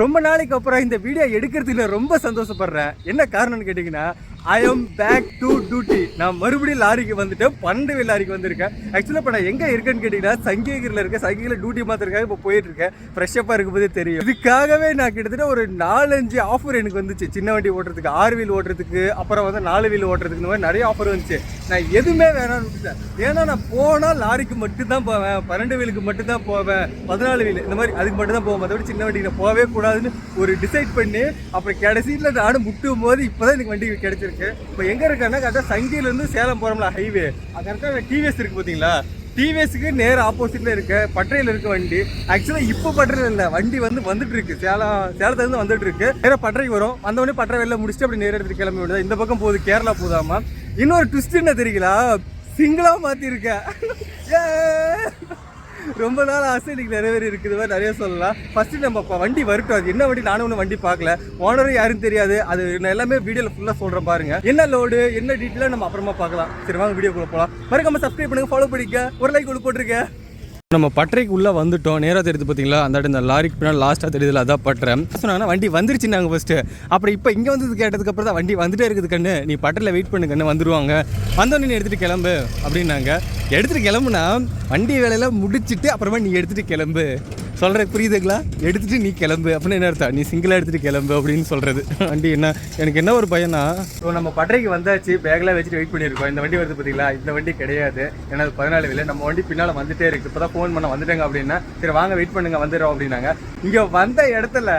ரொம்ப நாளைக்கு அப்புறம் இந்த வீடியோ எடுக்கிறதுல ரொம்ப சந்தோஷப்படுறேன். என்ன காரணம்னு கேட்டிங்கன்னா I am back to duty நான் மறுபடியும் லாரிக்கு வந்துட்டேன் பன்னெண்டு லாரிக்கு வந்திருக்கேன். ஆக்சுவலாக இப்போ நான் எங்கே இருக்கேன்னு கேட்டிங்கன்னா சங்ககிரியில் இருக்கேன். சங்ககிரியில் டியூட்டி மாத்திருக்காங்க இப்போ போயிட்டுருக்கேன் ஃப்ரெஷ்ஷப்பாக இருக்கும்போதே தெரியும். இதுக்காகவே நான் கிட்டத்தட்ட ஒரு நாலஞ்சு ஆஃபர் எனக்கு வந்துச்சு. சின்ன வண்டி ஓட்டுறதுக்கு ஆறு வீல் ஓட்டுறதுக்கு அப்புறம் வந்து நாலு வீல் ஓட்டுறதுக்கு இந்த மாதிரி நிறைய ஆஃபர் வந்துச்சு. நான் எதுவுமே வேணாம்னு விட்டுட்டேன். ஏன்னா நான் போனால் லாரிக்கு மட்டும்தான் போவேன். பன்னெண்டு வீலுக்கு மட்டும்தான் போவேன். பதினாலு வீல் இந்த மாதிரி அதுக்கு மட்டும் தான் போவேன். மற்றபடி சின்ன வண்டிக்கு நான் போகவே கூடாதுன்னு ஒரு டிசைட் பண்ணி அப்புறம் கடைசியில் நானும் முட்டும் போது இப்போ தான் எனக்கு வண்டி கிடைச்சிருக்கு. இப்போ எங்கே இருக்கேன்னா கரெக்டாக சங்கிலேருந்து சேலம் போகிறோம்ல ஹைவே அது கரெக்டாக டிவிஎஸ் இருக்குது பார்த்தீங்களா டிவிஎஸ்க்கு நேர் ஆப்போசிட்ல இருக்க பட்டறையில் இருக்க வண்டி. ஆக்சுவலாக இப்போ பட்டறையில் இல்லை வண்டி வந்து வந்துட்டு இருக்கு. சேலம் சேலத்துலேருந்து வந்துட்டு இருக்கு. நேராக பட்டறைக்கு வரும். வந்த உடனே பட்டறை வெளில முடிச்சுட்டு அப்படி நேரா எடுத்துட்டு கிளம்பி விடுதா இந்த பக்கம் போகுது கேரளா போதாமா இன்னொரு ட்விஸ்ட் என்ன தெரியுங்களா? சிங்கிளாக மாத்திருக்கேன் ரொம்ப நாள் ஆசை இன்னைக்கு நிறைவேறி இருக்குது மாதிரி நிறைய சொல்லலாம். ஃபஸ்ட்டு நம்ம இப்போ வண்டி வரட்டும். அது என்ன வண்டி? நானும் ஒன்றும் வண்டி பார்க்கல. ஓனரும் யாரும் தெரியாது. அது நான் எல்லாமே வீடியோவில் ஃபுல்லாக சொல்கிறேன் பாருங்க. என்ன லோடு என்ன டீட்டெயிலாக நம்ம அப்புறமா பார்க்கலாம். சரி வாங்க வீடியோக்குள்ள போகலாம் மறக்காம சப்ஸ்கிரைப் பண்ணுங்க ஃபாலோ பண்ணிக்க ஒரு லைக் கொடு போட்டிருக்க நம்ம பட்டறைக்கு உள்ளே வந்துட்டோம். நேராக தெரியுது பார்த்தீங்களா அந்த இடம் இந்த லாரிக்கு பின்னால் லாஸ்ட்டாக தெரியுதுல அதான் பட்டறை. சொன்னாங்கன்னா வண்டி வந்துருச்சு நாங்கள் ஃபஸ்ட்டு அப்புறம் இப்போ இங்கே வந்தது கேட்டதுக்கப்புறம் தான் வண்டி வந்துட்டே இருக்குது கண்ணு. நீ பட்டறையில் வெயிட் பண்ணு கண்ணு. வந்துடுவாங்க வந்தோடனே நீ எடுத்துகிட்டு கிளம்பு அப்படின்னாங்க. எடுத்துகிட்டு கிளம்புனா வண்டி வேலையெல்லாம் முடிச்சிட்டு அப்புறமா நீ எடுத்துகிட்டு கிளம்பு. சொல்கிறது புரியுதுங்களா? எடுத்துகிட்டு நீ கிளம்பு. அப்படின்னு என்ன அர்த்தம்? நீ சிங்கிளாக எடுத்துகிட்டு கிளம்பு அப்படின்னு சொல்கிறது வண்டி என்ன எனக்கு என்ன ஒரு பையனா ஸோ நம்ம பட்டறைக்கு வந்தாச்சு பேக்கில் வச்சுட்டு வெயிட் பண்ணியிருக்கோம். இந்த வண்டி வருது பார்த்தீங்களா இந்த வண்டி கிடையாது. ஏன்னா அது பதினாலு வேலை நம்ம வண்டி பின்னால் வந்துட்டே இருக்குது இப்போ தான் ஃபோன் பண்ண வந்துட்டாங்க அப்படின்னா சரி வாங்க வெயிட் பண்ணுங்க வந்துடுறோம் அப்படின்னாங்க. இங்கே வந்த இடத்துல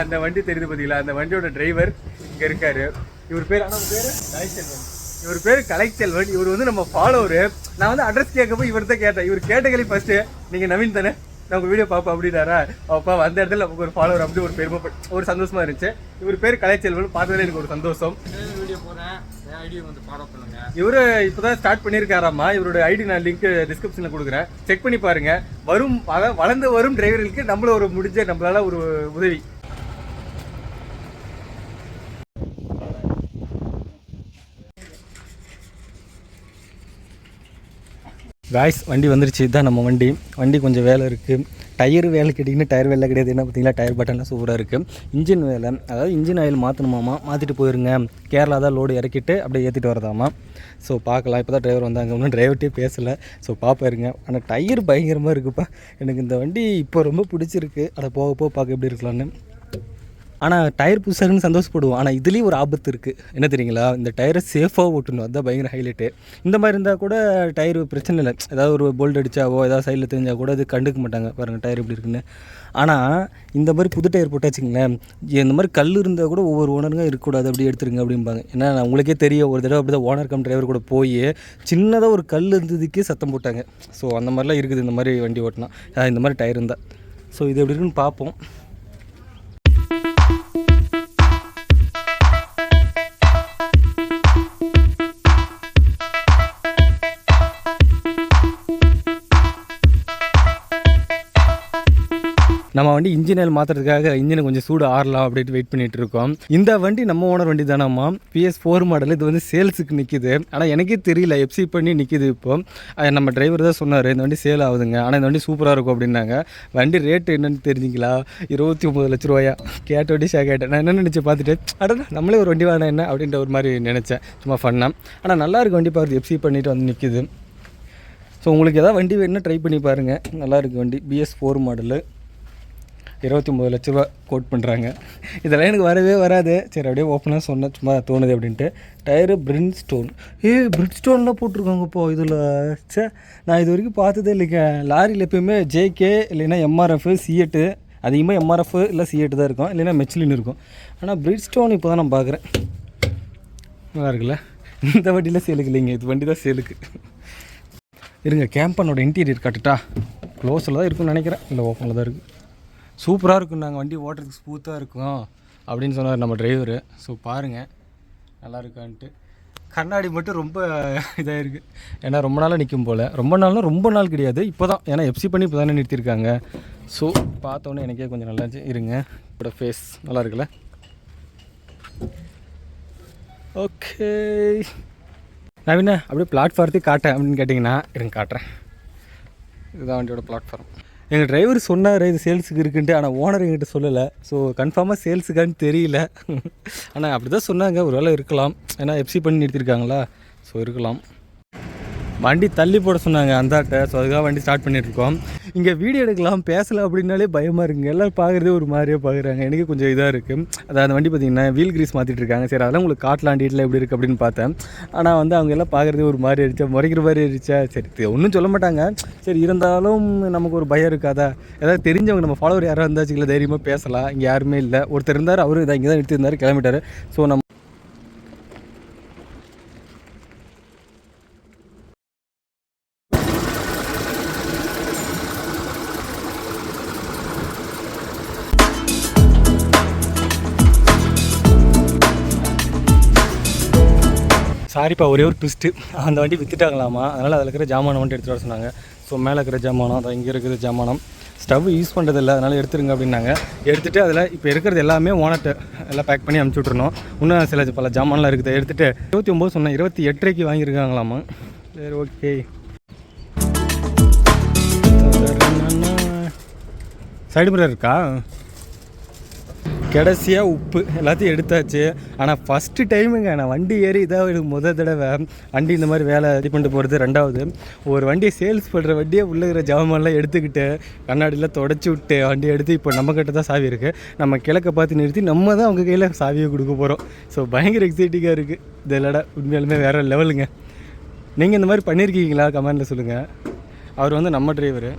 அந்த வண்டி தெரியுது பார்த்தீங்களா அந்த வண்டியோட டிரைவர் இங்கே இருக்காரு. இவர் பேர் ஆனால் பேர்? கலைச்செல்வன். இவர் பேர் கலைச்செல்வன். இவர் வந்து நம்ம ஃபாலோவர் நான் வந்து அட்ரஸ் கேட்கப்போ இவர் தான் கேட்டேன். இவர் கேட்டங்களே ஃபஸ்ட்டு நீங்கள் நவீன் தானே? நான் உங்கள் வீடியோ பார்ப்பேன் அப்படின்னாரா. அப்பா வந்த இடத்துல நமக்கு ஒரு ஃபாலோவர் அப்படி ஒரு பெருமை ஒரு சந்தோஷமா இருந்துச்சு. இவர் பேர் கலைச்செல்வன். பார்த்ததுல எனக்கு ஒரு சந்தோஷம். வீடியோ போகிறேன் ஐடியை வந்து ஃபாலோ பண்ணுங்க. இவரு இப்பதான் ஸ்டார்ட் பண்ணியிருக்காராமா இவரோட ஐடி நான் லிங்க் டிஸ்கிரிப்ஷனில் கொடுக்குறேன். செக் பண்ணி பாருங்க. வரும் அதாவது வளர்ந்து வரும் டிரைவர்களுக்கு நம்மள ஒரு முடிஞ்ச நம்மளால ஒரு உதவி. காய்ஸ் வண்டி வந்துருச்சு. இதுதான் நம்ம வண்டி. வண்டி கொஞ்சம் வேலை இருக்குது டயர் வேலை கேட்டிங்கன்னா டயர் வேலை கிடையாது. என்ன பார்த்தீங்களா டயர் பட்டன்லாம் சூப்பராக இருக்குது இன்ஜின் வேலை அதாவது இன்ஜின் ஆயில் மாற்றணுமாமா மாற்றிட்டு போயிருங்க. கேரளா தான் லோடு இறக்கிட்டு அப்படியே ஏற்றிட்டு வரதாமா ஸோ பார்க்கலாம். இப்போ தான் டிரைவர் வந்தாங்க ஒன்றும் டிரைவர்கிட்டே பேசலை. ஸோ பார்ப்பாருங்க ஆனால் டயர் பயங்கரமாக இருக்குப்பா. எனக்கு இந்த வண்டி இப்போ ரொம்ப பிடிச்சிருக்கு. அதை போக போக பார்க்க எப்படி இருக்கலான்னு ஆனால் டயர் புதுசாருன்னு சந்தோஷப்படுவோம். ஆனால் இதுலேயும் ஒரு ஆபத்து இருக்குது என்ன தெரியுங்களா? இந்த டயரை சேஃபாக ஓட்டணும். அதுதான் பயங்கர ஹைலைட்டு இந்த மாதிரி இருந்தால் கூட டயர் பிரச்சனை இல்லை. ஏதாவது ஒரு போல்ட் அடிச்சாவோ ஏதாவது சைடில் தெரிஞ்சால் கூட அது கண்டுக்க மாட்டாங்க. பாருங்கள் டயர் எப்படி இருக்குன்னு. ஆனால் இந்த மாதிரி புது டயர் போட்டாச்சுங்களேன் இந்த மாதிரி கல் இருந்தால் கூட ஒவ்வொரு ஓனருங்க இருக்கக்கூடாது. அப்படி எடுத்துருங்க அப்படிம்பாங்க. ஏன்னா உங்களுக்கே தெரியும். ஒரு தடவை அப்படி தான் ஓனர் கம் டிரைவர் கூட போய் சின்னதாக ஒரு கல் இருந்ததுக்கே சத்தம் போட்டாங்க. ஸோ அந்த மாதிரிலாம் இருக்குது. இந்த மாதிரி வண்டி ஓட்டினா. இந்த மாதிரி டயர் இருந்தால் ஸோ இது எப்படி இருக்குன்னு பார்ப்போம். நம்ம வண்டி இன்ஜின் ஆயில் மாற்றுறதுக்காக இன்ஜினை கொஞ்சம் சூடு ஆறலாம் அப்படின்ட்டு வெயிட் பண்ணிட்டு இருக்கோம் இந்த வண்டி நம்ம ஓனர் வண்டி தானாமா பிஎஸ் ஃபோர் மாடல் இது வந்து சேல்ஸுக்கு நிற்கிது ஆனால் எனக்கே தெரியல. எஃப்சி பண்ணி நிற்கிது இப்போ. நம்ம டிரைவர் தான் சொன்னார் இந்த வண்டி சேல் ஆகுதுங்க. ஆனால் இந்த வண்டி சூப்பராக இருக்கும் அப்படின்னாங்க. வண்டி ரேட்டு என்னன்னு தெரிஞ்சிங்களா? இருபத்தி ஒம்பது லட்ச ரூபாயா? கேட்ட வண்டி ஷேக் ஆகிட்டேன் நான் என்ன நினச்சி பார்த்துட்டு அடடா நம்மளே ஒரு வண்டி வேணாம் என்ன? அப்படின்ற ஒரு மாதிரி நினச்சேன். சும்மா ஃபன்னாக ஆனால் நல்லா இருக்கு வண்டி பார்த்து எஃப்சி பண்ணிட்டு வந்து நிற்கிது ஸோ உங்களுக்கு எதாவது வண்டி வேணும்னா ட்ரை பண்ணி பாருங்கள் நல்லா இருக்கு வண்டி. பிஎஸ் ஃபோர் மாடலு இருபத்தி ஒம்பது லட்ச ரூபா கோட் பண்ணுறாங்க இதெல்லாம் எனக்கு வரவே வராது. சரி அப்படியே ஓப்பனாக சொன்னேன். சும்மா தோணுது அப்படின்ட்டு. டயரு பிரின் ஸ்டோன் ஏ பிரிட் ஸ்டோன்லாம் போட்டிருக்காங்கப்போ இதில். சே நான் இது வரைக்கும் பார்த்ததே இல்லைங்க. லாரியில் எப்பயுமே ஜேகே இல்லைன்னா எம்ஆர்எஃப் சிஎட்டு அதிகமாக எம்ஆர்எஃப் இல்லை சிஎட்டு தான் இருக்கும். இல்லைன்னா மெச்சிலின் இருக்கும். ஆனால் பிரிட் ஸ்டோன் இப்போ தான் நான் பார்க்குறேன். நல்லா இருக்குல்ல? இந்த வண்டியில் சேலுக்கு இல்லைங்க. இது வண்டி தான் சேலுக்கு. இருங்க கேம்பனோட இன்டீரியர் காட்டுட்டா. க்ளோஸில் தான் இருக்கும்னு நினைக்கிறேன். இல்லை ஓப்பனில் தான் இருக்குது சூப்பராக இருக்கும் நாங்கள் வண்டி ஓட்டுறதுக்கு ஸ்மூத்தாக இருக்கும் அப்படின்னு சொன்னார் நம்ம டிரைவரு ஸோ பாருங்கள் நல்லா இருக்கான்ட்டு. கண்ணாடி மட்டும் ரொம்ப இதாக இருக்குது ஏன்னா ரொம்ப நாளாக நிற்கும் போல். ரொம்ப நாள்னா ரொம்ப நாள் கிடையாது. இப்போ தான் ஏன்னா எஃப்சி பண்ணி இப்போ தானே நிறுத்தியிருக்காங்க. ஸோ பார்த்தோன்னே எனக்கே கொஞ்சம் நல்லா இருந்துச்சு. இருங்க. இதோட ஃபேஸ் நல்லா இருக்குல்ல? ஓகே நவீன அப்படியே பிளாட்ஃபார்த்தையும் காட்டேன் அப்படின்னு கேட்டிங்கன்னா இருங்க காட்டுறேன். இதுதான் வண்டியோட பிளாட்ஃபார்ம் எங்கள் டிரைவர் சொன்னார் இது சேல்ஸுக்கு இருக்குன்ட்டு. ஆனால் ஓனர் எங்கிட்ட சொல்லலை. ஸோ கன்ஃபார்மாக சேல்ஸுக்கான்னு தெரியல. ஆனால் அப்படி தான் சொன்னாங்க. ஒரு வேளை இருக்கலாம். ஏன்னா எஃப்சி பண்ணி நிறுத்திருக்காங்களா? ஸோ இருக்கலாம். வண்டி தள்ளி போட சொன்னாங்க அந்தாட்ட. ஸோ அதுக்காக வண்டி ஸ்டார்ட் பண்ணிட்டு இருக்கோம் இங்கே வீடியோ எடுக்கலாம். பேசலாம் அப்படின்னாலே பயமாக இருக்குங்க. எல்லோரும் பார்க்குறதே ஒரு மாதிரியே பார்க்குறாங்க எனக்கு கொஞ்சம் இதாக இருக்குது அதாவது அந்த வண்டி பார்த்தீங்கன்னா வீல் கிரீஸ் மாற்றிட்டு இருக்காங்க. சரி அதெல்லாம் உங்களுக்கு காட்டலாண்டீட்டில் எப்படி இருக்குது அப்படின்னு பார்த்தேன். ஆனால் வந்து அவங்க எல்லாம் பார்க்குறதே ஒரு மாதிரி இருந்துச்சா முறைக்கிற மாதிரி இருந்துச்சா சரி ஒன்றும் சொல்ல மாட்டாங்க. சரி இருந்தாலும் நமக்கு ஒரு பயம் இருக்காதா? ஏதாவது தெரிஞ்சவங்க நம்ம ஃபாலோவர் யாராக இருந்தாச்சுங்களா தைரியமாக பேசலாம். இங்கே யாருமே இல்லை. ஒருத்தர் இருந்தார் அவரும் இதை இங்கே தான் எடுத்துருந்தார் கிளம்பிட்டார். ஸோ நம்ம சாரிப்பா ஒரே ஒரு ட்விஸ்ட்டு அந்த வண்டி விற்றுட்டாங்களாமா அதனால் அதில் இருக்கிற ஜாமானம் வந்துட்டு எடுத்துகிட்டு வர சொன்னாங்க. ஸோ மேலே இருக்கிற ஜாமானம் அதான் இங்கே இருக்கிற ஜாமானம். ஸ்டவ் யூஸ் பண்ணுறதில்ல அதனால் எடுத்துருங்க அப்படின்னாங்க. எடுத்துகிட்டு அதில் இப்போ இருக்கிறது எல்லாமே ஓனர்ட்டு எல்லாம் பேக் பண்ணி அனுப்பிச்சி விட்ருணும் இன்னும் சில பல ஜாமான்லாம் இருக்குது எடுத்துகிட்டு இருபத்தி ஒம்பது சொன்னேன் இருபத்தி எட்டரைக்கு வாங்கியிருக்காங்களாமா? சரி ஓகே சைடு மிரர் இருக்கா? கடைசியாக உப்பு எல்லாத்தையும் எடுத்தாச்சு. ஆனால் ஃபஸ்ட்டு டைமுங்க நான் வண்டி ஏறி இதாக எனக்கு முத தடவை. வண்டி இந்த மாதிரி வேலை இது பண்ணிட்டு போகிறது ரெண்டாவது. ஒரு வண்டியை சேல்ஸ் பண்ணுற வண்டியை உள்ளே இருக்கிற ஜாமான்லாம் எடுத்துக்கிட்டு கண்ணாடியில் தொடச்சி விட்டு வண்டியை எடுத்து இப்போ நம்ம கிட்ட தான் சாவி இருக்குது நம்ம கிழக்க பார்த்து நிறுத்தி நம்ம தான் அவங்க கையில் சாவியை கொடுக்க போகிறோம் ஸோ பயங்கர எக்ஸைட்டிங்காக இருக்குது இதெல்லாம் உண்மையாலுமே வேறு லெவலுங்க நீங்கள் இந்த மாதிரி பண்ணியிருக்கீங்களா கமெண்டில் சொல்லுங்கள் அவர் வந்து நம்ம டிரைவரு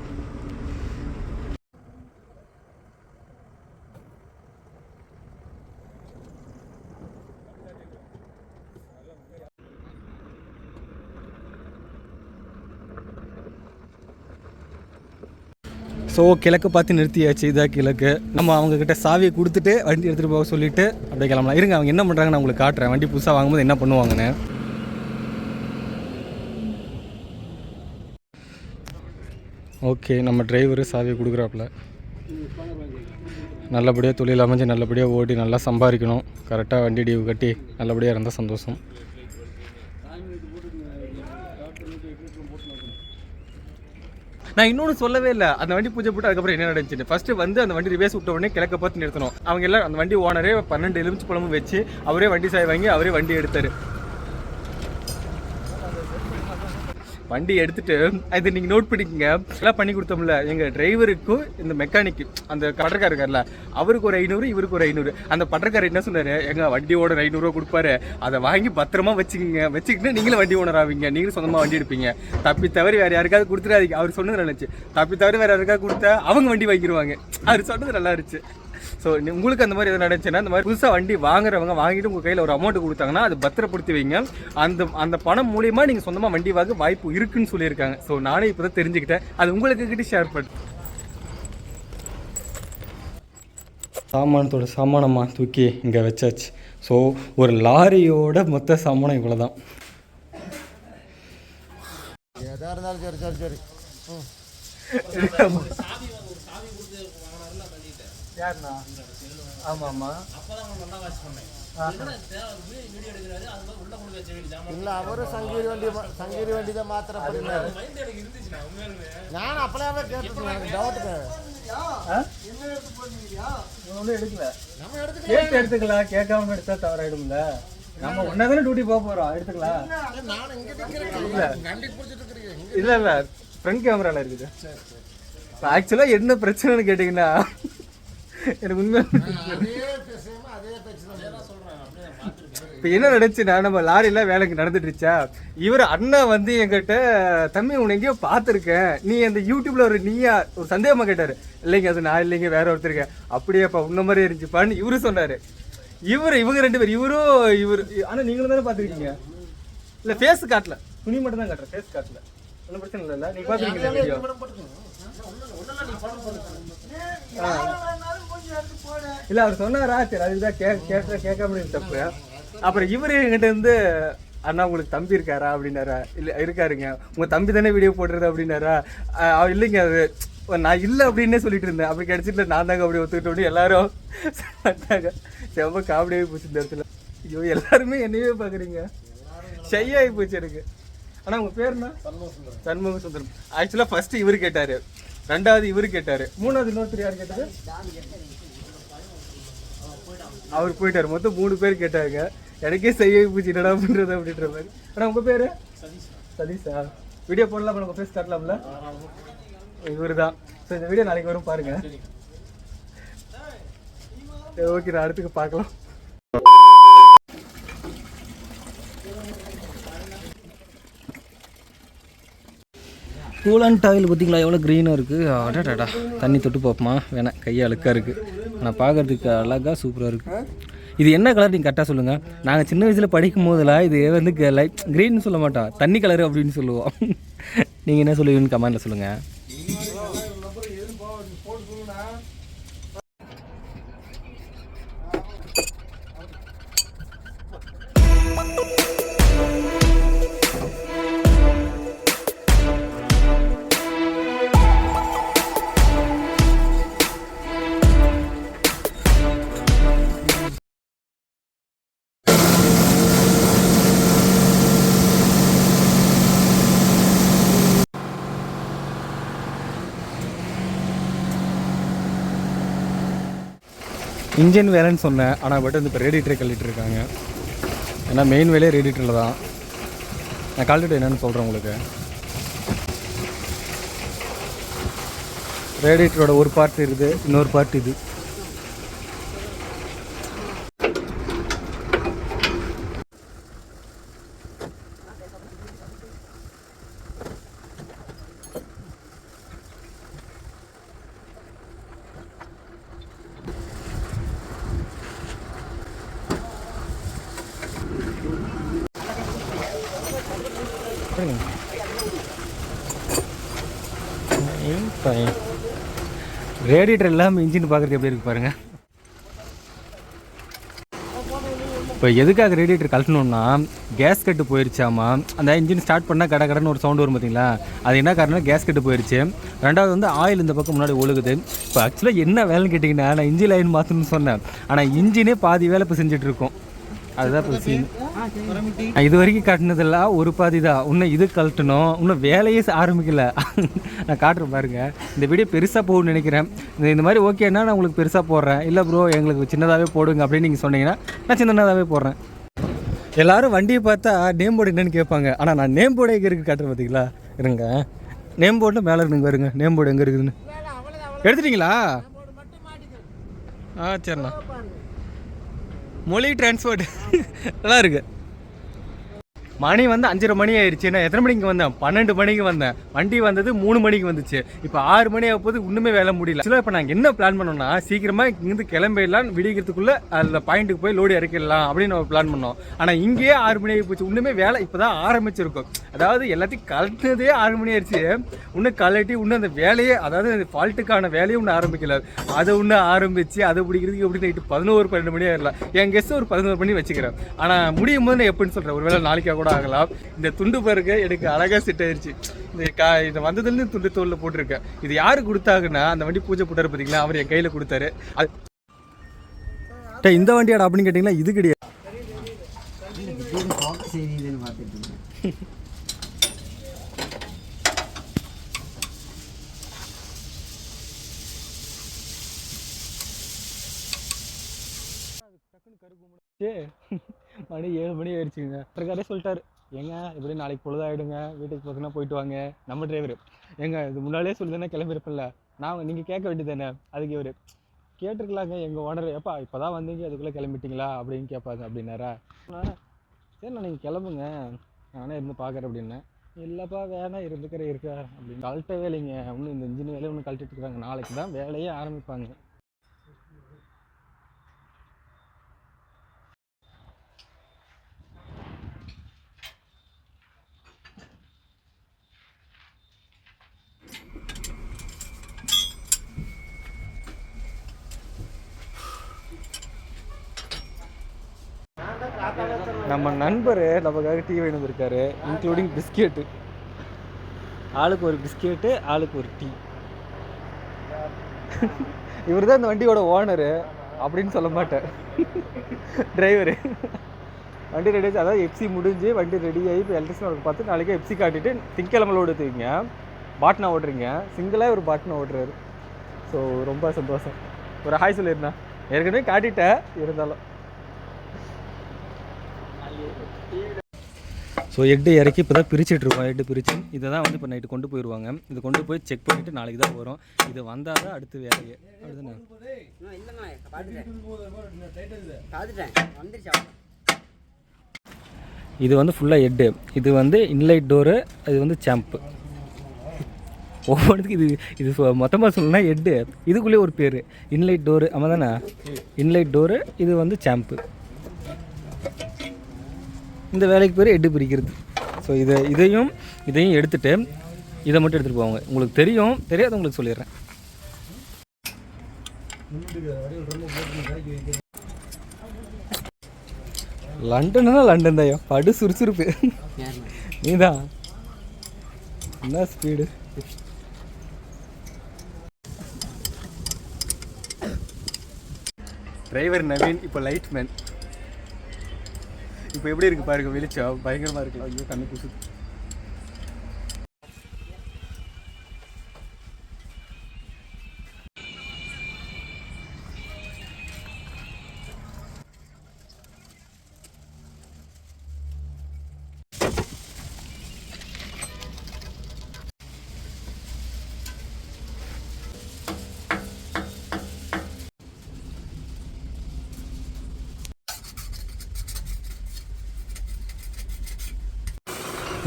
ஸோ கிழக்கு பார்த்து நிறுத்தியாச்சு. இதாக கிழக்கு. நம்ம அவங்கக்கிட்ட சாவியை கொடுத்துட்டு வண்டி எடுத்துகிட்டு போக சொல்லிவிட்டு அப்படியே கிளம்பலாம். இருங்க அவங்க என்ன பண்ணுறாங்க நான் உங்களுக்கு காட்டுறேன். வண்டி புதுசாக வாங்கும்போது என்ன பண்ணுவாங்கன்னு. ஓகே நம்ம டிரைவரு சாவியை கொடுக்குறாப்புல. நல்லபடியாக தொழில் அமைஞ்சு நல்லபடியாக ஓட்டி நல்லா சம்பாதிக்கணும். கரெக்டாக வண்டி டியூ கட்டி நல்லபடியாக இருந்தால் சந்தோஷம். நான் இன்னொன்று சொல்லவே இல்லை. அந்த வண்டி பூஜை போட்டு அதுக்கப்புறம் என்ன நடந்துச்சு ஃபர்ஸ்ட் வந்து அந்த வண்டி ரிவேஸ் விட்ட உடனே கிழக்க பார்த்து நிறுத்தணும். அவங்க எல்லாம் அந்த வண்டி ஓனரே பன்னெண்டு எலுமிச்சு பழமும் வச்சு அவரே வண்டி சாய் வாங்கி அவரே வண்டி எடுத்தாரு. வண்டி எடுத்துட்டு இது நீங்கள் நோட் பண்ணிக்கங்க. எல்லாம் பண்ணி கொடுத்தோம்ல. எங்கள் டிரைவருக்கும் இந்த மெக்கானிக்கு அந்த பட்டக்காரர் இருக்கார்ல அவருக்கு ஒரு ஐநூறு இவருக்கு ஒரு ஐநூறு. அந்த பட்டக்காரர் என்ன சொன்னாரு? எங்க வண்டியோட ஒரு ஐநூறுரூவா கொடுப்பாரு. அதை வாங்கி பத்திரமா வச்சுக்கோங்க. வச்சுக்கிட்டு நீங்களும் வண்டி ஓனர் ஆவீங்க. நீங்களும் சொந்தமாக வண்டி எடுப்பீங்க. தப்பி தவறி வேற யாருக்காவது கொடுத்துடாதீங்க. அவர் சொன்னது நினைச்சு தப்பி தவறி வேற யாருக்காவது கொடுத்தா அவங்க வண்டி வாங்கிடுவாங்க அவர் சொன்னது நல்லா இருந்துச்சு. ஸோ உங்களுக்கு அந்த மாதிரி எதாவது நடந்துச்சுன்னா இந்த மாதிரி புதுசாக வண்டி வாங்குறவங்க வாங்கிட்டு உங்கள் கையில் ஒரு அமௌண்ட் கொடுத்தாங்கன்னா அது பத்திரப்படுத்தி வைங்க. அந்த அந்த பணம் மூலியமாக நீங்கள் சொந்தமாக வண்டி வாங்க வாய்ப்பு இருக்குன்னு சொல்லியிருக்காங்க. ஸோ நானே இப்போ தான் தெரிஞ்சுக்கிட்டேன். அது உங்களுக்கு கிட்ட ஷேர் பண்ணு. சாமானத்தோட சாமானமாக தூக்கி இங்கே வச்சாச்சு. ஸோ ஒரு லாரியோட மொத்த சாமானம் இவ்வளோ தான் எதாக இருந்தாலும் சரி சரி சரி. யாருண்ணா? ஆமாம் ஆமாம் இல்லை அவரும் சங்கீரி வண்டி சங்கீரி வண்டி தான் மாத்திர பண்ணினாரு நான் அப்பலாவே கேட்டுருக்கேன் நம்ம எடுத்துக்கலாம். கேட்டு எடுத்துக்கலாம் கேட்காம எடுத்தா தவறாயிடும்ல. நம்ம ஒன்றா தானே டியூட்டி போக போகிறோம் எடுத்துக்கலாம் இல்லை இல்லை. ஃப்ரண்ட் கேமரால இருக்குது. ஆக்சுவலாக என்ன பிரச்சனைன்னு கேட்டிங்கன்னா எனக்கு உண்மை இப்போ என்ன நடந்துச்சுன்னா நம்ம லாரியில் வேலைக்கு நடந்துட்டு இருச்சா இவர் அண்ணா வந்து என்கிட்ட தம்பி உன்னை எங்கேயோ பார்த்துருக்கேன். நீ அந்த யூடியூப்ல ஒரு நீயா ஒரு சந்தேகமா கேட்டாரு. இல்லைங்க அது நான் இல்லைங்க வேற ஒருத்தருக்கேன் அப்படியேப்பா உன்ன மாதிரி இருந்துச்சுப்பான்னு இவரு சொன்னாரு. இவர் இவங்க ரெண்டு பேர் இவரும் இவர் ஆனால் நீங்களும் தானே பார்த்துருக்கீங்க? இல்லை ஃபேஸ் காட்டல. துணி மட்டும் தான் காட்டுறேன் ஃபேஸ் காட்டல. ஒன்றும் பிரச்சனை இல்லை நீங்க பார்த்துருக்கீங்க வீடியோ இல்லை அவர் சொன்னாரா? சரி அதுதான் கே கேட்ட கேட்காம முடியும் தப்பு அப்புறம் இவர் என்கிட்ட இருந்து அண்ணா உங்களுக்கு தம்பி இருக்காரா? அப்படின்னாரா. இல்லை இருக்காருங்க. உங்கள் தம்பி தானே வீடியோ போடுறது? அப்படின்னாரா. அவர் இல்லைங்க அது நான் இல்லை அப்படின்னே சொல்லிட்டு இருந்தேன். அப்படி கிடச்சிட்டு நான் தாங்க அப்படி ஒத்துக்கிட்டோம் எல்லாரும் சொன்னாங்க. செம்ம காமெடியாகி போச்சு இந்த இடத்துல. ஐயோ எல்லாருமே என்னையே பார்க்குறீங்க ஷையாகி போச்சு எனக்கு. ஆனால் உங்கள் பேர் என்ன சண்முக சுந்தரம் ஆக்சுவலாக ஃபஸ்ட்டு இவர் கேட்டார். ரெண்டாவது இவர் கேட்டார். மூணாவது இன்னொருத்தர் யார் கேட்டது? அவர் போயிட்டார். மொத்தம் மூணு பேர் கேட்டாங்க. எனக்கே செய்ய பூச்சி என்னடா பண்றது அப்படின்ற மாதிரி. ஆனால் உங்கள் பேர்? சதீஷா. வீடியோ போடலாம்? உங்கள் பேர் காட்டலாம்ல? இவரு தான் ஸோ இந்த வீடியோ நாளைக்கு வரும் பாருங்கள் சரி ஓகே நான் அடுத்துக்கு பார்க்கலாம். கூலண்ட் ஆயில் பார்த்தீங்களா? எவ்வளோ க்ரீனாக இருக்குது அடடா தண்ணி தொட்டு பார்ப்போமா? வேணாம். கையை அழுக்காக இருக்குது ஆனால் பார்க்கறதுக்கு அழகாக சூப்பராக இருக்குது இது என்ன கலர் நீங்கள் கரெக்டாக சொல்லுங்கள் நாங்கள் சின்ன வயசில் படிக்கும் போதெல்லாம் இது வந்து லைட் க்ரீன் சொல்ல மாட்டோம். தண்ணி கலர் அப்படின்னு சொல்லுவோம். நீங்கள் என்ன சொல்லுவீங்கன்னு கமெண்டில் சொல்லுங்கள் இன்ஜின் வேலைன்னு சொன்னேன் ஆனால் பட் வந்து இப்போ ரேடியேட்டரை கழட்டிட்டு இருக்காங்க. ஏன்னா மெயின் வேலையே ரேடியேட்டரில் தான். நான் கழட்டிட்டு என்னென்னு சொல்கிறேன் உங்களுக்கு. ரேடியேட்டரோட ஒரு பார்ட் இருக்குது இன்னொரு பார்ட் இது. ரேடியேட்டர் இல்லாமல் இன்ஜின் பார்க்குறது எப்படி இருக்கு பாருங்க. இப்போ எதுக்காக ரேடியேட்டர் கழட்டணும்னா கேஸ் கட்டு போயிருச்சாமா அந்த இன்ஜின் ஸ்டார்ட் பண்ணால் கட கடைன்னு ஒரு சவுண்ட் வரும் பார்த்தீங்களா அது என்ன காரணம் கேஸ் கட்டு போயிருச்சு. ரெண்டாவது வந்து ஆயில் இந்த பக்கம் முன்னாடி ஒழுகுது. இப்போ ஆக்சுவலாக என்ன வேலைன்னு கேட்டிங்கன்னா நான் இன்ஜின் லைன் மாற்றணும்னு சொன்னேன். ஆனால் இன்ஜினே பாதி வேலை இப்போ செஞ்சுட்டு இருக்கோம். அதுதான் இப்போ சீன் இது வரைக்கும் காட்டினதெல்லாம் ஒரு பாதி தான் இன்னும் இது கழட்டணும். இன்னும் வேலையே ஆரம்பிக்கல. நான் காட்டுறேன் பாருங்க. இந்த வீடியோ பெருசாக போகும்னு நினைக்கிறேன். இந்த மாதிரி ஓகேன்னா நான் உங்களுக்கு பெருசாக போடுறேன். இல்லை ப்ரோ எங்களுக்கு சின்னதாகவே போடுங்க அப்படின்னு நீங்கள் சொன்னீங்கன்னா நான் சின்னதாகவே போடுறேன். எல்லாரும் வண்டியை பார்த்தா நேம் போர்டு என்னன்னு கேட்பாங்க. ஆனால் நான் நேம் போர்டு எங்கே இருக்குது காட்டுறேன் பார்த்தீங்களா இருங்க. நேம் போர்டில் மேலே இருக்குங்க வருங்க நேம் போர்டு எங்கே இருக்குதுன்னு. எடுத்துட்டீங்களா? ஆ சரிண்ணா. மொழி டிரான்ஸ்போர்ட் நல்லா இருக்குது மணி வந்து அஞ்சரை மணி ஆயிடுச்சு நான் எத்தனை மணிக்கு வந்தேன்? பன்னெண்டு மணிக்கு வந்தேன். வண்டி வந்தது மூணு மணிக்கு வந்துச்சு. இப்போ ஆறு மணி ஆகும் போது இன்னுமே வேலை முடியல. ஆக்சுவலாக இப்போ நாங்கள் என்ன பிளான் பண்ணோம்னா சீக்கிரமாக இங்கேருந்து கிளம்பிடலாம் விடிக்கிறதுக்குள்ளே அதில் பாயிண்ட்டுக்கு போய் லோடு இறக்கிடலாம் அப்படின்னு நம்ம பிளான் பண்ணோம். ஆனால் இங்கேயே ஆறு மணி ஆகி போச்சு. இன்னுமே வேலை இப்போ தான் ஆரம்பிச்சிருக்கும். அதாவது எல்லாத்தையும் கலட்டினதே ஆறு மணி ஆயிடுச்சு. இன்னும் கலட்டி இன்னும் அந்த வேலையே அதாவது ஃபால்ட்டுக்கான வேலையை ஒன்றும் ஆரம்பிக்கல. அதை ஒன்று ஆரம்பிச்சு அதை பிடிக்கிறதுக்கு எப்படி நைட்டு பதினோரு பன்னெண்டு மணி ஆயிடலாம். என் கெஸ்ட் ஒரு பதினோரு மணி வச்சுக்கிறேன். ஆனால் முடியும் போது நான் எப்படின்னு சொல்கிறேன் ஒருவேளை நாளைக்காக கூட ஆகலாம் இந்த துண்டு பாருங்க எனக்கு அழகாக செட் ஆயிருச்சு. இந்த கா இது வந்ததுலேருந்து துண்டு தோலில் போட்டிருக்கேன் இது யாரு கொடுத்தாங்கன்னா அந்த வண்டி பூஜை போட்டாரு பார்த்தீங்களா அவர் என் கையில் கொடுத்தாரு. அது இந்த வண்டியாடா அப்படின்னு கேட்டிங்கன்னா இது கிடையாது. ஏ மணி ஏழு மணி ஆயிடுச்சுங்க. இருக்காரே சொல்லிட்டாரு. ஏங்க இப்படி நாளைக்கு பொழுதாயிடுங்க. வீட்டுக்கு பக்கம்னா போயிட்டு வாங்க. நம்ம டிரைவர் ஏங்க இது முன்னாடியே சொல்லி கிளம்பியிருப்பில்ல நான் நீங்கள் கேட்க வேண்டியது தானே அதுக்கு இவர் கேட்டிருக்கலாங்க எங்கள் ஓனர் எப்பா இப்போ தான் வந்தீங்க அதுக்குள்ளே கிளம்பிட்டீங்களா? அப்படின்னு கேட்பாங்க அப்படின்னாரா. சரிண்ணா நீங்கள் கிளம்புங்க. நானே இருந்து பார்க்குறேன் அப்படின்னேன் இல்லைப்பா வேணாம் இருந்துக்கிற இருக்கா அப்படின்னு. கழட்டவே இல்லைங்க. இன்னும் இந்த இன்ஜின் வேலையை ஒன்று கழட்டிட்டு இருக்காங்க. நாளைக்கு தான் வேலையே ஆரம்பிப்பாங்க. நம்ம நண்பர் நமக்காக டீ வேணும் இருக்காரு இன்க்ளூடிங் பிஸ்கெட்டு ஆளுக்கு ஒரு பிஸ்கெட்டு ஆளுக்கு ஒரு டீ இவர் தான் இந்த வண்டியோட ஓனரு அப்படின்னு சொல்ல மாட்டார். டிரைவரு வண்டி ரெடி ஆச்சு. அதாவது எஃப்சி முடிஞ்சு வண்டி ரெடி ஆகி இப்போ எலக்ட்ரிஷன் ஒர்க் பார்த்து நாளைக்கு எஃப்சி காட்டிட்டு திங்கக்கிழமை லோடு எடுத்துக்கிங்க பாட்னா ஓடுறீங்க. சிங்கிளாக ஒரு பாட்னா ஓடுறாரு. ஸோ ரொம்ப சந்தோஷம். ஒரு ஹாய் சொல்லியிருந்தேன் ஏற்கனவே காட்டிட்டேன். இருந்தாலும். ஸோ எட்டு இறக்கி இப்போ தான் பிரிச்சுட்டு இருக்கோம் எட்டு பிரித்து இதை தான் வந்து இப்போ நைட்டு கொண்டு போயிடுவாங்க இதை கொண்டு போய் செக் பண்ணிவிட்டு நாளைக்கு தான் வரும். இது வந்தால் தான் அடுத்து வேலையே. அப்படிதானே? இது வந்து ஃபுல்லாக ஹெட்டு இது வந்து இன்லைட் டோரு அது வந்து சாம்ப்பு ஒவ்வொன்றுத்துக்கு இது இது மொத்தமாக சொல்லணும்னா ஹெட்டு இதுக்குள்ளேயே ஒரு பேர். இன்லைட் டோரு ஆமாம் தானே இன்லைட் டோரு இது வந்து சாம்ப்பு இந்த வேலைக்கு பேர் எட்டு பிரிக்கிறது. ஸோ இதை இதையும் இதையும் எடுத்துட்டு இதை மட்டும் எடுத்துகிட்டு போவாங்க உங்களுக்கு தெரியும் தெரியாதவங்களுக்கு சொல்லிடுறேன். லண்டன்னா லண்டன் தான் படு சுறுசுறுப்பு. நீதான். என்ன ஸ்பீடு டிரைவர் நவீன் இப்போ லைட் மேன் இப்போ எப்படி இருக்கு பாருங்க வெளிச்சம்? பயங்கரமா இருக்கு. ஐயோ கண்ணு குசு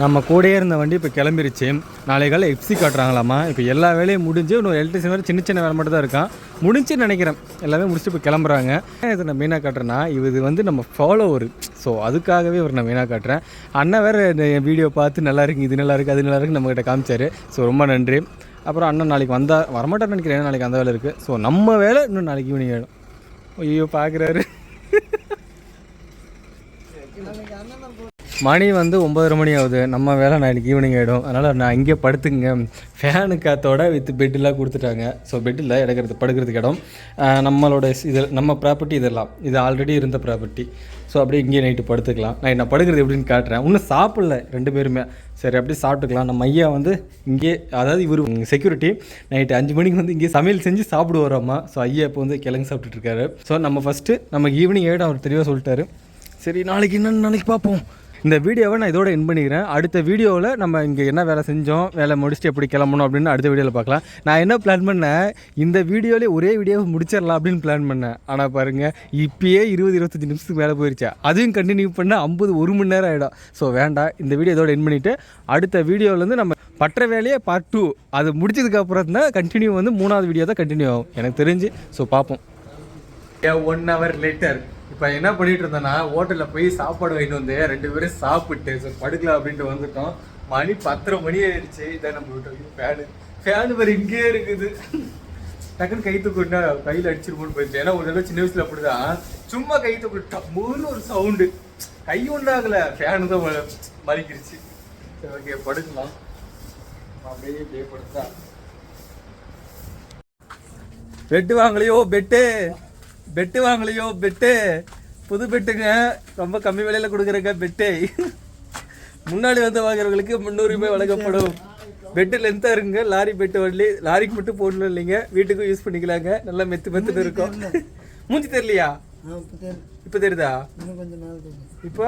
நம்ம கூடயே இருந்த வண்டி இப்போ கிளம்பிருச்சு. நாளை காலை எஃப்சி காட்டுறாங்களாமா இப்போ எல்லா வேலையும் முடிஞ்சு இன்னும் எலக்ட்ரிஷன் வேறு சின்ன சின்ன வேலை மட்டும் தான் இருக்கான். முடிஞ்சு நினைக்கிறேன். எல்லாமே முடிச்சுட்டு இப்போ கிளம்புறாங்க. இதை நான் மெயினாக காட்டுறேன்னா இது வந்து நம்ம ஃபாலோவர் ஸோ அதுக்காகவே ஒரு நான் மெயினாக காட்டுறேன். அண்ணன் வேறு வீடியோ பார்த்து நல்லா இருக்கு இது நல்லா இருக்குது அது நல்லா இருக்குது நம்மகிட்ட காமிச்சாரு. ஸோ ரொம்ப நன்றி. அப்புறம் அண்ணன் நாளைக்கு வந்தால் வரமாட்டேன்னு நினைக்கிறேன். நாளைக்கு அந்த வேலை இருக்குது ஸோ நம்ம வேலை இன்னும் நாளைக்கு ஈவினிங் ஆகிடும் ஐயோ பார்க்குறாரு மணி வந்து ஒம்பதரை மணி ஆகுது. நம்ம வேலை நாளைக்கு ஈவினிங் ஆகிடும் அதனால் நான் இங்கே படுத்துங்க ஃபேனு காத்தோட வித் பெட்டெலாம் கொடுத்துட்டாங்க. ஸோ பெட்டில் இடக்கிறது படுக்கிறதுக்கு இடம். நம்மளோட இது நம்ம ப்ராப்பர்ட்டி இதெல்லாம். இது ஆல்ரெடி இருந்த ப்ராப்பர்ட்டி ஸோ அப்படியே இங்கேயே நைட்டு படுத்துக்கலாம். நைட் நான் படுக்கிறது எப்படின்னு காட்டுறேன். இன்னும் சாப்பிடல ரெண்டு பேருமே. சரி அப்படியே சாப்பிட்டுக்கலாம். நம்ம ஐயா வந்து இங்கே அதாவது இவர் செக்யூரிட்டி நைட்டு அஞ்சு மணிக்கு வந்து இங்கே சமையல் செஞ்சு சாப்பிடுவாராம்மா. ஸோ ஐயா இப்போ வந்து கிழங்கு சாப்பிட்டுட்டு இருக்காரு. ஸோ நம்ம ஃபஸ்ட்டு நம்ம ஈவினிங் ஏடம் அவர் தெளிவாக சொல்லிட்டாரு. சரி நாளைக்கு என்னென்னு நாளைக்கு பார்ப்போம். இந்த வீடியோவை நான் இதோட என் பண்ணிக்கிறேன். அடுத்த வீடியோவில் நம்ம இங்கே என்ன வேலை செஞ்சோம் வேலை முடிச்சுட்டு எப்படி கிளம்பணும் அப்படின்னு அடுத்த வீடியோவில் பார்க்கலாம். நான் என்ன பிளான் பண்ணேன்? இந்த வீடியோவிலே ஒரே வீடியோவை முடிச்சிடலாம் அப்படின்னு பிளான் பண்ணேன். ஆனால் பாருங்கள் இப்பயே இருபது இருபத்தஞ்சி நிமிஷத்துக்கு மேலே போயிருச்சு. அதையும் கண்டினியூ பண்ண ஐம்பது ஒரு மணி நேரம் ஆகிடும் ஸோ வேண்டாம். இந்த வீடியோ இதோட என் பண்ணிவிட்டு அடுத்த வீடியோவிலேருந்து நம்ம பற்ற வேலையே பார்ட் டூ அது முடிச்சதுக்கப்புறம் தான் கண்டினியூ வந்து மூணாவது வீடியோ தான் கண்டினியூ ஆகும். எனக்கு தெரிஞ்சு ஸோ பார்ப்போம். ஒன் ஹவர் லேட்டர் இப்போ என்ன பண்ணிட்டு இருந்தேன்னா ஹோட்டலில் போய் சாப்பாடு வாங்கிட்டு வந்து ரெண்டு பேரும் சாப்பிட்டு சார் படுக்கலாம் அப்படின்ட்டு வந்துட்டோம். மணி பத்தரை மணி ஆயிடுச்சு. இதான் நம்ம வீட்டு ஃபேனு ஃபேனு வேறு இங்கேயே இருக்குது. டக்குன்னு கை தூக்கிட்டா கையில் அடிச்சிருமோன்னு போயிடுச்சு. ஏன்னா ஒரு தடவை சின்ன வயசுல அப்படிதான். சும்மா கை தூக்கிட்டா மூணு ஒரு சவுண்டு கை உண்டாகல ஃபேனு தான் மறிக்கிருச்சு சரி ஓகே படுக்கலாம். அப்படியே இப்படியே படுத்தா. பெட்டு வாங்கலையோ? பெட்டு பெட்டு வாங்கலையோ? பெட்டு. புது பெட்டுங்க. ரொம்ப கம்மி விலையில கொடுக்குறங்க பெட்டு. முன்னாடி வந்து வாங்குறவங்களுக்கு முந்நூறுமே வழங்கப்படும். பெட்டு லென்த்தாக இருக்குங்க லாரி பெட்டு வரலி லாரிக்கு மட்டும் போடணும் இல்லைங்க. வீட்டுக்கும் யூஸ் பண்ணிக்கலாங்க. நல்லா மெத்து மெத்துன்னு இருக்கும். மூஞ்சி தெரியலையா? இப்போ தெரியுதா? இப்போ?